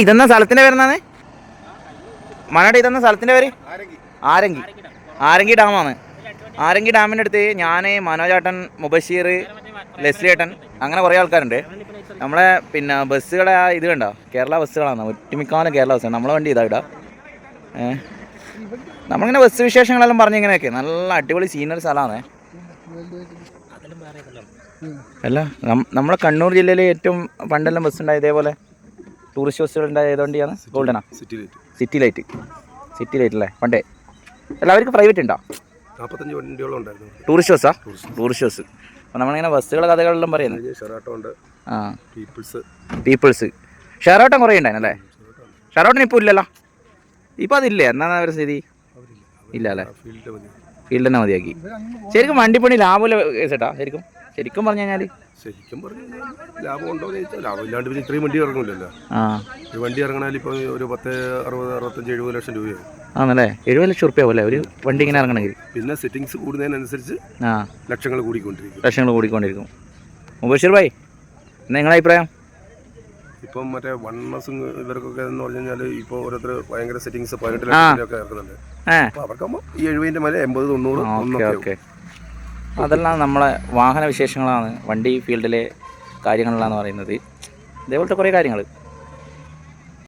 ഇതെന്നാ സ്ഥലത്തിന്റെ പേരെന്നാണ് മണയുടെ ഇതെന്ന സ്ഥലത്തിന്റെ പേര്? ആരങ്കി. ആരങ്കി. ഡാമാണ്. ആരങ്കി ഡാമിന്റെ അടുത്ത് ഞാൻ മനോജേട്ടൻ മുബഷീർ ലെസ്ലി ഏട്ടൻ അങ്ങനെ കുറേ ആൾക്കാരുണ്ട്. നമ്മളെ പിന്നെ ബസ്സുകളെ ഇത് കണ്ടോ? കേരള ബസ്സുകളാണ്. ഒട്ടുമിക്കാലും കേരള ബസ്സാണ് നമ്മളെ വണ്ടി ഇതാ ഇടാ. നമ്മളിങ്ങനെ ബസ് വിശേഷങ്ങളെല്ലാം പറഞ്ഞിങ്ങനെയൊക്കെ. നല്ല അടിപൊളി സീനറി സ്ഥലമാണ്. അല്ല നമ്മളെ കണ്ണൂർ ജില്ലയിൽ ഏറ്റവും പണ്ടെല്ലാം ബസ് ഉണ്ടായി ഇതേപോലെ ടൂറിസ്റ്റ് ബസ്സുകൾ ഉണ്ടായത് വണ്ടിയാണ് ഗോൾഡനാ city light city light city light അല്ലേ? പണ്ടേ. എല്ലാവർക്കും പ്രൈവറ്റ് ഉണ്ടോ? നാൽപ്പത്തഞ്ച് വണ്ടിയോളം ഉണ്ടായിരുന്നു. ടൂറിസ്റ്റ് ബസ്സാ ടൂറിസ്റ്റ് ബസ് അപ്പോൾ നമ്മളിങ്ങനെ ബസ്സുകളെ കഥകളെല്ലാം പറയുന്നത് ഷെറാട്ടോ ഉണ്ട്. ആ. പീപ്പിൾസ് പീപ്പിൾസ് ഷെയറോട്ടം കുറേ ഉണ്ടായിരുന്നല്ലേ? ഷെയറോട്ടൻ ഇപ്പോൾ ഇല്ലല്ലോ? ഇപ്പോൾ അതില്ലേ? എന്നാണ് അവരുടെ സ്ഥിതി? ഇല്ല അല്ലേ? ഫീൽഡ് തന്നെ മതിയാക്കി. ശരിക്കും വണ്ടിപ്പണി ലാഭമില്ല കേസേട്ടാ ശരിക്കും? ശരിക്കും പറഞ്ഞു കഴിഞ്ഞാൽ ശരിക്കും പറഞ്ഞു ലാഭം ഉണ്ടോ എന്ന് ചോദിച്ചാൽ ലാഭം ഇല്ലാണ്ട് പിന്നെ ഇത്രയും വണ്ടി ഇറങ്ങില്ലല്ലോ ആ. ഒരു വണ്ടി ഇറങ്ങണാൽ ഇപ്പോൾ ഒരു പത്ത് അറുപത് അറുപത്തഞ്ച് എഴുപത് ലക്ഷം രൂപയാണ് ആണല്ലേ? എഴുപത് ലക്ഷം റുപ്യ പോലെ ഒരു വണ്ടി ഇങ്ങനെ ഇറങ്ങണമെങ്കിൽ. പിന്നെ സെറ്റിങ്സ് കൂടുന്നതിനനുസരിച്ച് ആ. ലക്ഷങ്ങൾ കൂടിക്കൊണ്ടിരിക്കും. ലക്ഷങ്ങൾ കൂടിക്കൊണ്ടിരിക്കും. മുബഷീർ ഭായ് എന്നാ നിങ്ങളെ അഭിപ്രായം? ഇപ്പം മറ്റേ വൺ മസും ഇവർക്കൊക്കെ എന്ന് പറഞ്ഞു കഴിഞ്ഞാൽ ഇപ്പോൾ ഓരോരുത്തർ ഭയങ്കര സെറ്റിങ്സ് പതിനെട്ട് ലക്ഷത്തിലൊക്കെ ഇറക്കുന്നുണ്ട്. ഏ. അപ്പോൾ അവർക്കാകുമ്പോൾ ഈ എഴുപതിന്റെ മേലെ എൺപത് തൊണ്ണൂറ് ഓക്കെ ഓക്കെ. അതെല്ലാം നമ്മളെ വാഹന വിശേഷങ്ങളാണ് വണ്ടി ഫീൽഡിലെ കാര്യങ്ങളിലാന്ന് പറയുന്നത്. ഇതേപോലത്തെ കുറേ കാര്യങ്ങൾ